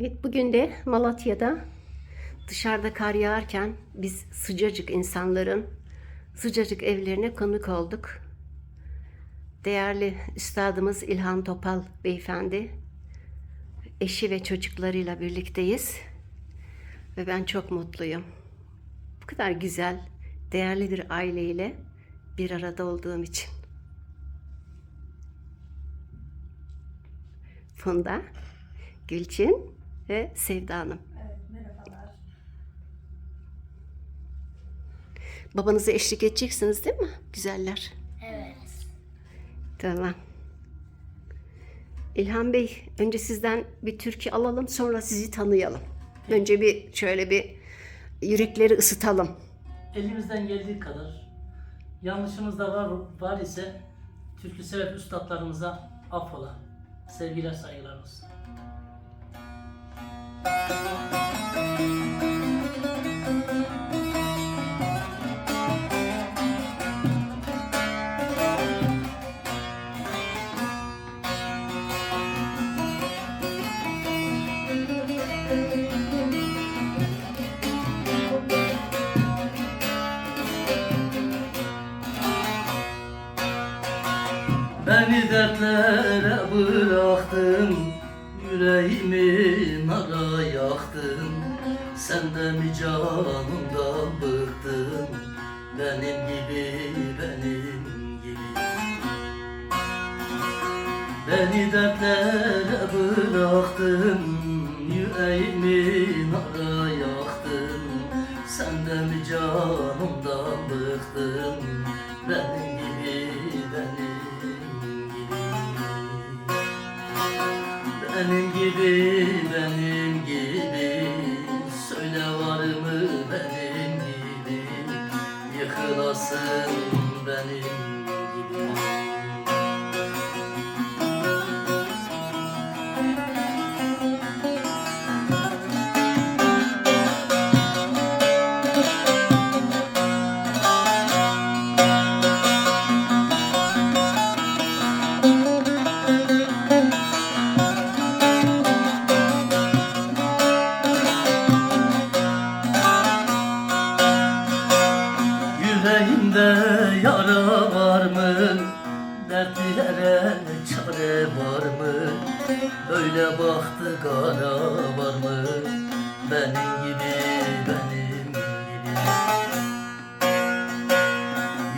Evet bugün de Malatya'da dışarıda kar yağarken biz sıcacık insanların sıcacık evlerine konuk olduk. Değerli üstadımız İlhan Topal beyefendi eşi ve çocuklarıyla birlikteyiz. Ve ben çok mutluyum. Bu kadar güzel, değerli bir aileyle bir arada olduğum için. Funda, Gülçin ve Sevda Hanım. Evet, merhabalar. Babanıza eşlik edeceksiniz değil mi güzeller? Evet. Tamam. İlhan Bey, önce sizden bir türkü alalım, sonra sizi tanıyalım. Önce bir şöyle bir yürekleri ısıtalım. Elimizden geldiği kadar yanlışımız da var, var ise türkü sever üstadlarımıza affola. Sevgiler saygılar olsun. Beni dertlere bıraktın Nara yaktın. Sen de mi canımdan bıktın? Benim gibi, benim gibi. Beni dertlere bıraktın Yüreğimi nara yaktın. Sen de mi canımdan bıktın? Benim gibi, benim gibi. Benim gibi, benim Benim gibi, benim gibi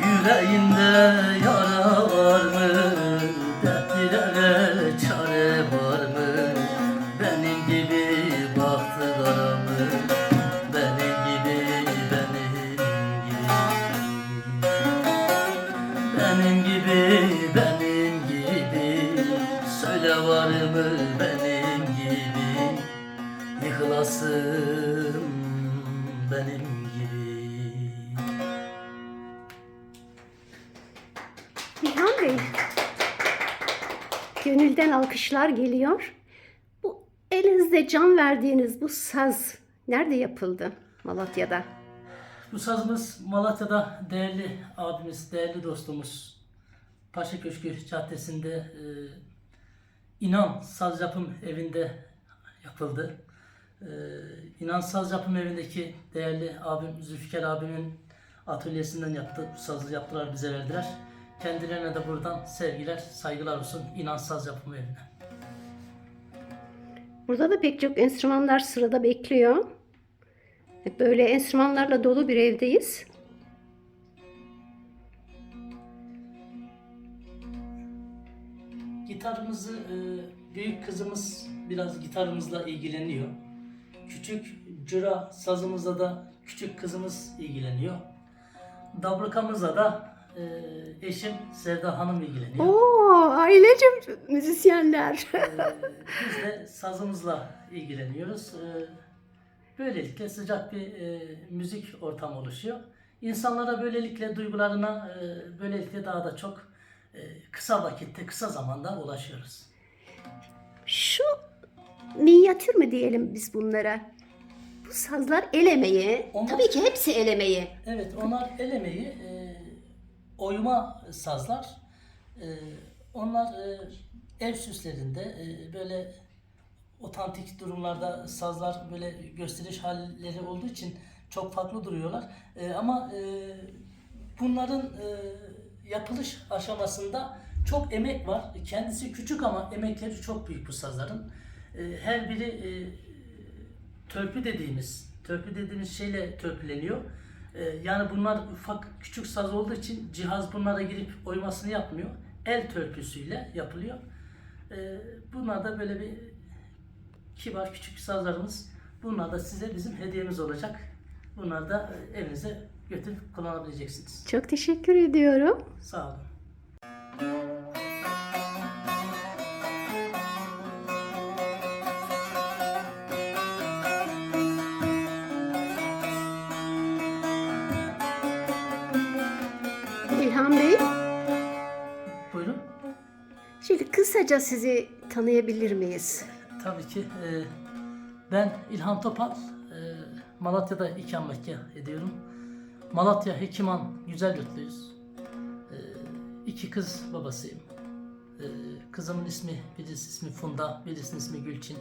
Yüreğimde yara var mı? Dertlilere çare var mı? Benim gibi baktı kara mı? Benim gibi, benim gibi benim gibi, benim gibi Söyle var mı benim gibi Yıkılasın benim gibi İlhan Bey, gönülden alkışlar geliyor. Bu elinizde can verdiğiniz bu saz nerede yapıldı? Malatya'da. Bu sazımız Malatya'da değerli abimiz, değerli dostumuz Paşa Köşkü Caddesi'nde e, İnan Saz Yapım Evi'nde yapıldı. E, İnan Saz Yapım Evi'ndeki değerli abim Zülfikar abimin atölyesinden yaptı. Bu sazı yaptılar bize verdiler. Kendilerine de buradan sevgiler, saygılar olsun İnan Saz Yapım Evi'ne. Burada da pek çok enstrümanlar sırada bekliyor. Hep Böyle enstrümanlarla dolu bir evdeyiz. Gitarımızı e, büyük kızımız biraz gitarımızla ilgileniyor. Küçük cıra sazımızla da küçük kızımız ilgileniyor. Dabrukamızla da e, eşim Sevda Hanım ilgileniyor. Oo, ailecim müzisyenler. E, biz de sazımızla ilgileniyoruz. E, böylelikle sıcak bir e, müzik ortamı oluşuyor. İnsanlara böylelikle duygularına e, böylelikle daha da çok e, kısa vakitte, kısa zamanda ulaşıyoruz. Şu minyatür mü diyelim biz bunlara? Bu sazlar el emeği. Onlar- Tabii ki hepsi el emeği. Evet, onlar el emeği, e, oyma sazlar. E, onlar e, ev süslerinde e, böyle otantik durumlarda sazlar böyle gösteriş halleri olduğu için çok farklı duruyorlar. E, ama e, bunların e, yapılış aşamasında çok emek var. Kendisi küçük ama emekleri çok büyük bu sazların. E, her biri e, törpü dediğimiz, törpü dediğimiz şeyle törpüleniyor. E, yani bunlar ufak küçük saz olduğu için cihaz bunlara girip oymasını yapmıyor. El törpüsüyle yapılıyor. E, bunlar da böyle bir kibar küçük sazlarımız. Bunlar da size bizim hediyemiz olacak. Bunlar da evinize götürüp kullanabileceksiniz. Çok teşekkür ediyorum. Sağ olun. Bey, Buyurun. şimdi kısaca sizi tanıyabilir miyiz? Tabii ki. e, ben İlhan Topal. e, Malatya'da ikamet ediyorum. Malatya Hekiman Güzelyurtluyuz. E, iki kız babasıyım. E, kızımın ismi, birisi ismi Funda, birisinin ismi Gülçin.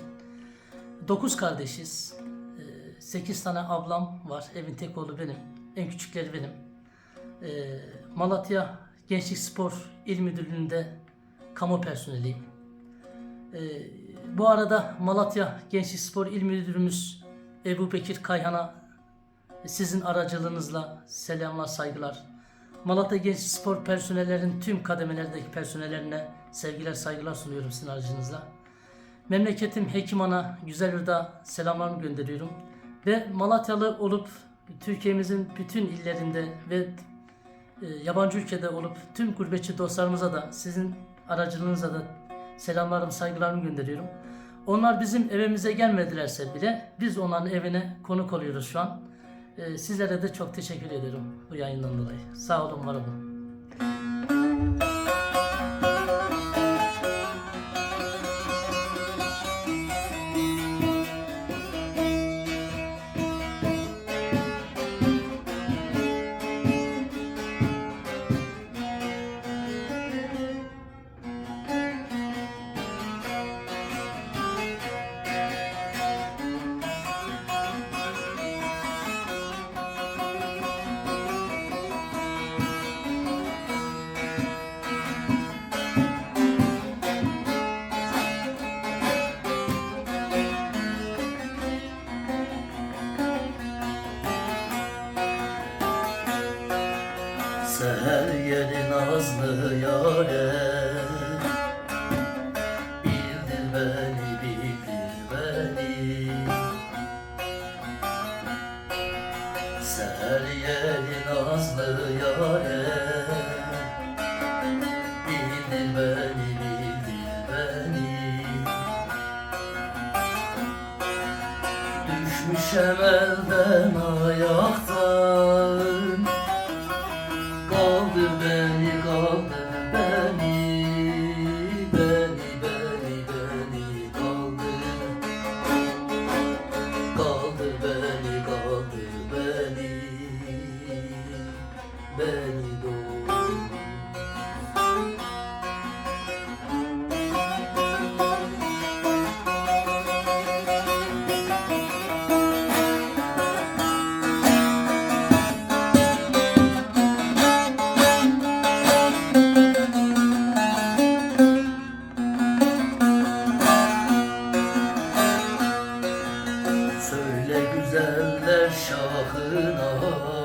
Dokuz kardeşiz. E, sekiz tane ablam var. Evin tek oğlu benim. En küçükleri benim. E, Malatya Gençlik Spor İl Müdürlüğü'nde kamu personeliyim. Ee, bu arada Malatya Gençlik Spor İl Müdürümüz Ebu Bekir Kayhan'a sizin aracılığınızla selamlar, saygılar. Malatya Gençlik Spor personellerin tüm kademelerdeki personellerine sevgiler, saygılar sunuyorum sizin aracınızla. Memleketim Hekiman'a, Güzelür'de selamlarımı gönderiyorum. Ve Malatyalı olup Türkiye'mizin bütün illerinde ve e, yabancı ülkede olup tüm gurbetçi dostlarımıza da sizin aracılığınızla da selamlarımı, saygılarımı gönderiyorum. Onlar bizim evimize gelmedilerse bile biz onların evine konuk oluyoruz şu an. E, sizlere de çok teşekkür ederim bu yayından dolayı. Sağ olun, var olun. Yeri nazlı yâre Bildir beni, bildir beni. Düşmüşem elden ayaktan. Kaldır beni, kaldır Güzeller şahına